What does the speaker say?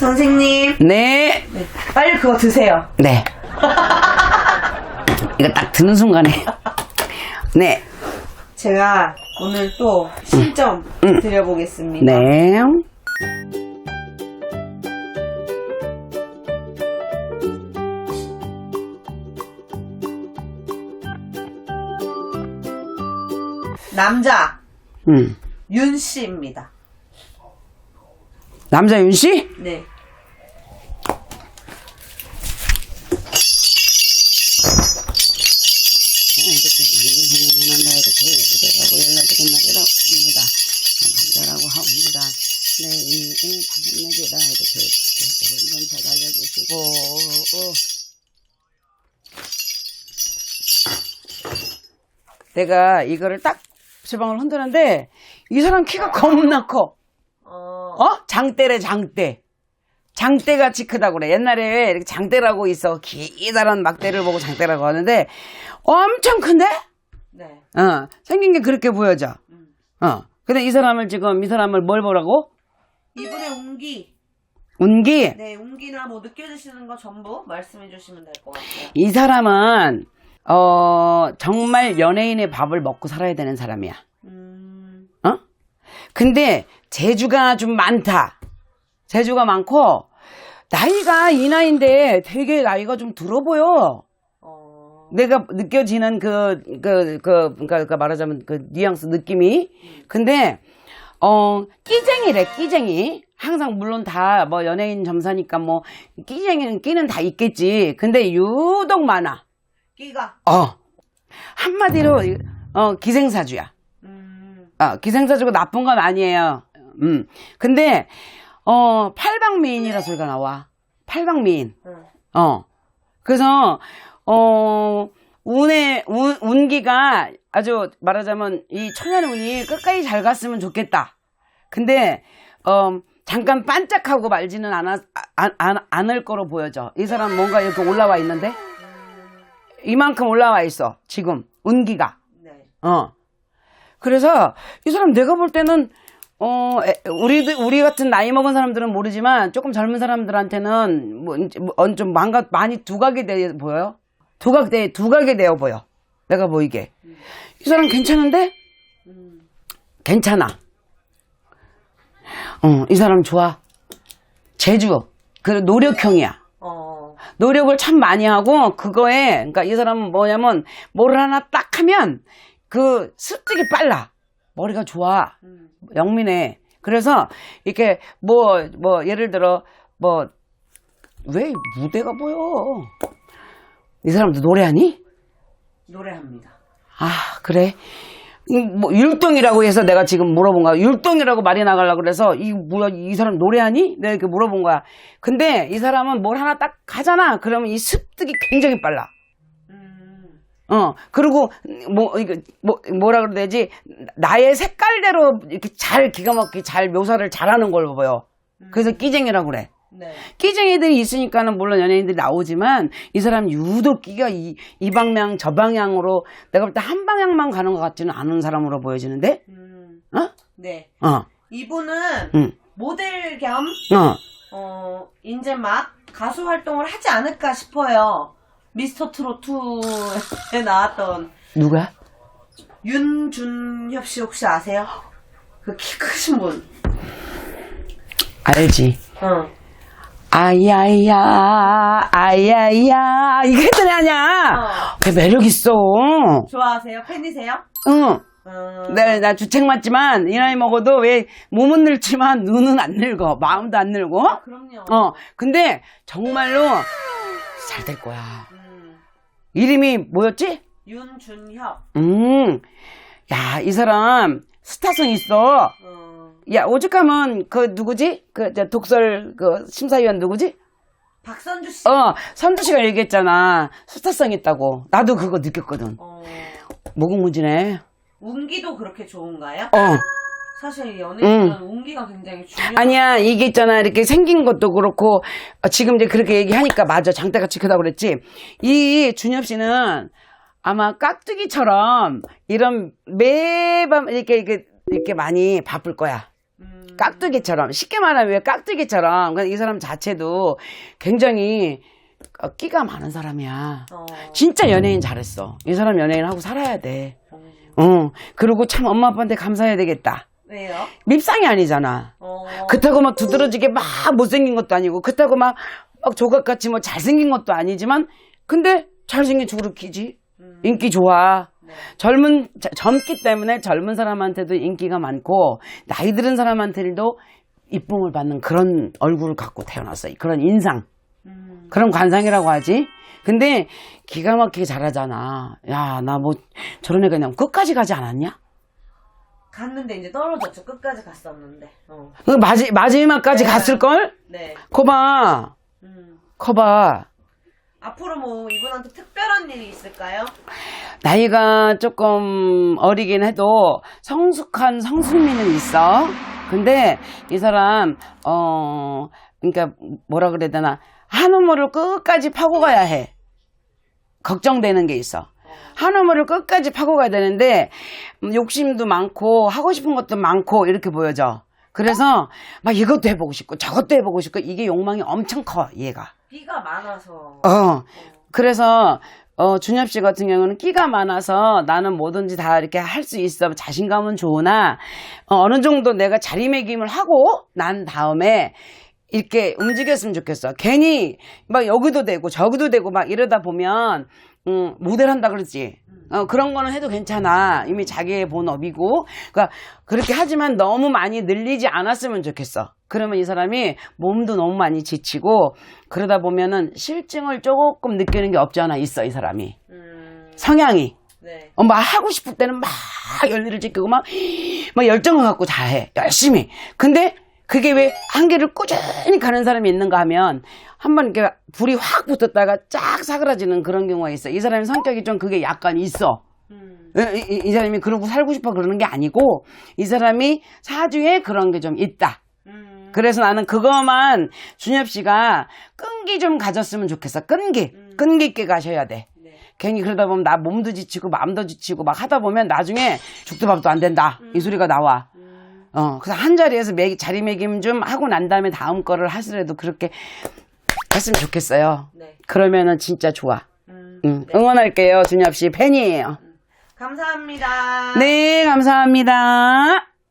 선생님, 네, 빨리 그거 드세요. 네. 이거 딱 드는 순간에. 네, 제가 오늘 또 신점 응. 드려보겠습니다. 네. 남자 음. 윤 씨입니다. 남자 윤 씨? 네. 내가 이거를 딱 주방을 흔드는데 이 사람 키가 겁나 커. 어, 어? 장대래 장대. 장대같이 크다고 그래. 옛날에 이렇게 장대라고 있어. 기다란 막대를 보고 장대라고 하는데 엄청 큰데? 네. 어. 생긴 게 그렇게 보여져. 음. 어. 근데 이 사람을 지금 이 사람을 뭘 보라고? 이분의 운기, 운기. 네, 운기나 뭐 느껴지시는 거 전부 말씀해 주시면 될 것 같아요. 이 사람은 어 정말 연예인의 밥을 먹고 살아야 되는 사람이야. 근데 재주가 좀 많다. 재주가 많고 나이가 이 나이인데 되게 나이가 좀 들어 보여. 어, 내가 느껴지는 그, 그, 그, 그니까, 그 말하자면 그 뉘앙스 느낌이. 근데, 어, 끼쟁이래, 끼쟁이. 항상 물론 다 뭐 연예인 점사니까 뭐 끼쟁이는 끼는 다 있겠지. 근데 유독 많아. 끼가, 어. 한마디로, 어, 기생사주야. 음, 어, 기생사주고 나쁜 건 아니에요. 음. 근데, 어, 팔방미인이라 소리가 나와. 팔방미인. 응. 어. 그래서, 어, 운의, 운, 운기가 아주 말하자면 이 천연운이 끝까지 잘 갔으면 좋겠다. 근데, 어, 잠깐 반짝하고 말지는 않아, 안, 안, 않을 거로 보여져. 이 사람 뭔가 이렇게 올라와 있는데? 이만큼 올라와 있어. 지금. 운기가. 네. 어. 그래서 이 사람 내가 볼 때는 어 에, 우리 우리 같은 나이 먹은 사람들은 모르지만 조금 젊은 사람들한테는 뭐 좀 망가 많이 두각이 돼 보여요. 두각돼 두각이 되어 보여. 내가 보이게. 이 사람 괜찮은데? 음, 괜찮아. 어, 이 사람 좋아. 재주. 그 노력형이야. 어, 노력을 참 많이 하고 그거에 그러니까 이 사람은 뭐냐면 뭘 하나 딱 하면 그 습득이 빨라. 머리가 좋아. 음, 영민해. 그래서 이렇게 뭐뭐 예를 들어 뭐 왜 무대가 보여? 이 사람도 노래하니? 노래합니다. 아 그래? 음, 뭐 율동이라고 해서 내가 지금 물어본 거야. 율동이라고 말이 나가려고 그래서 이 뭐야 이 사람 노래하니? 내가 이렇게 물어본 거야. 근데 이 사람은 뭘 하나 딱 하잖아. 그러면 이 습득이 굉장히 빨라. 음, 어, 그리고, 뭐, 이거, 뭐, 뭐라 그래야 되지? 나의 색깔대로 이렇게 잘 기가 막히게 잘 묘사를 잘하는 걸로 보여. 그래서 끼쟁이라고 그래. 네. 끼쟁이들이 있으니까는 물론 연예인들이 나오지만 이 사람 유독 끼가 이, 이 방향, 저 방향으로 내가 볼 때 한 방향만 가는 것 같지는 않은 사람으로 보여지는데? 음, 어? 네. 어, 이분은 응, 모델 겸, 어. 어, 이제 막 가수 활동을 하지 않을까 싶어요. 미스터 트로트에 나왔던 누가? 윤준협 씨 혹시 아세요? 그 키 크신 분. 알지. 응. 아야야, 아야야. 이게 했더니 아냐? 어. 그 매력 있어. 좋아하세요? 팬이세요? 응. 음, 네, 나 주책 맞지만, 이 나이 먹어도 왜 몸은 늙지만 눈은 안 늙어. 마음도 안 늙어. 아, 그럼요. 어, 근데 정말로 잘 될 거야. 음, 이름이 뭐였지? 윤준협. 음, 야, 이 사람 스타성 있어. 어, 야, 오죽하면 그 누구지? 그저 독설 그 심사위원 누구지? 박선주 씨. 어, 선주 씨가 얘기했잖아. 스타성 있다고. 나도 그거 느꼈거든. 어, 모국문지네. 운기도 그렇게 좋은가요? 어. 사실 연예인은 운기가 굉장히 중요한. 아니야, 이게 있잖아. 이렇게 생긴 것도 그렇고, 어, 지금 이제 그렇게 얘기하니까 맞아. 장대같이 크다고 그랬지. 이 준엽 씨는 아마 깍두기처럼 이런 매밤 이렇게, 이렇게, 이렇게 많이 바쁠 거야. 음, 깍두기처럼 쉽게 말하면 왜 깍두기처럼 이 사람 자체도 굉장히 어, 끼가 많은 사람이야. 어. 진짜 연예인 잘했어. 이 사람 연예인 하고 살아야 돼. 어. 어. 그리고 참 엄마 아빠한테 감사해야 되겠다. 왜요? 밉상이 아니잖아. 어. 그렇다고 막 두드러지게 막 못생긴 것도 아니고 그렇다고 막, 막 조각같이 뭐 잘생긴 것도 아니지만 근데 잘생긴 척으로 키지. 음. 인기 좋아. 네. 젊은 자- 젊기 때문에 젊은 사람한테도 인기가 많고 나이 들은 사람한테도 이쁨을 받는 그런 얼굴을 갖고 태어났어. 그런 인상. 음. 그런 관상이라고 하지. 근데 기가 막히게 잘하잖아. 야, 나 뭐 저런 애가 그냥 끝까지 가지 않았냐? 갔는데 이제 떨어졌죠. 끝까지 갔었는데. 어. 그 마지, 마지막까지 네. 갔을걸? 네. 거봐. 음. 거봐. 앞으로 뭐 이분한테 특별한 일이 있을까요? 나이가 조금 어리긴 해도 성숙한 성숙미는 있어. 근데 이 사람, 어, 그러니까 뭐라 그래야 되나. 한 우물을 끝까지 파고 가야 해. 걱정되는 게 있어. 한 우물을 끝까지 파고 가야 되는데, 음, 욕심도 많고, 하고 싶은 것도 많고, 이렇게 보여져. 그래서, 막 이것도 해보고 싶고, 저것도 해보고 싶고, 이게 욕망이 엄청 커, 얘가. 비가 많아서. 어. 그래서 어, 준엽 씨 같은 경우는 끼가 많아서 나는 뭐든지 다 이렇게 할 수 있어. 자신감은 좋으나 어, 느 정도 내가 자리매김을 하고 난 다음에 이렇게 움직였으면 좋겠어. 괜히 막 여기도 되고 저기도 되고 막 이러다 보면 음, 모델 한다 그러지. 어, 그런 거는 해도 괜찮아. 이미 자기의 본업이고. 그러니까 그렇게 하지만 너무 많이 늘리지 않았으면 좋겠어. 그러면 이 사람이 몸도 너무 많이 지치고 그러다 보면은 실증을 조금 느끼는 게 없지 않아 있어 이 사람이 음. 성향이 네. 어, 막 하고 싶을 때는 막 열일을 지키고 막, 막 열정을 갖고 다 해. 열심히. 근데 그게 왜 한계를 꾸준히 가는 사람이 있는가 하면 한번 이렇게 불이 확 붙었다가 쫙 사그라지는 그런 경우가 있어. 이 사람의 성격이 좀 그게 약간 있어. 음. 이, 이- 이 사람이 그러고 살고 싶어 그러는 게 아니고 이 사람이 사주에 그런 게 좀 있다. 음. 그래서 나는 그거만 준엽 씨가 끈기 좀 가졌으면 좋겠어. 끈기. 끈기 있게 가셔야 돼. 네. 괜히 그러다 보면 나 몸도 지치고 마음도 지치고 막 하다 보면 나중에 죽도 밥도 안 된다. 이 소리가 나와. 음. 어, 그래서 한 자리에서 매, 자리매김 좀 하고 난 다음에 다음 거를 하시더라도 그렇게 했으면 좋겠어요. 네. 그러면은 진짜 좋아. 음. 응, 응원할게요. 준엽 씨 팬이에요. 감사합니다. 네, 감사합니다.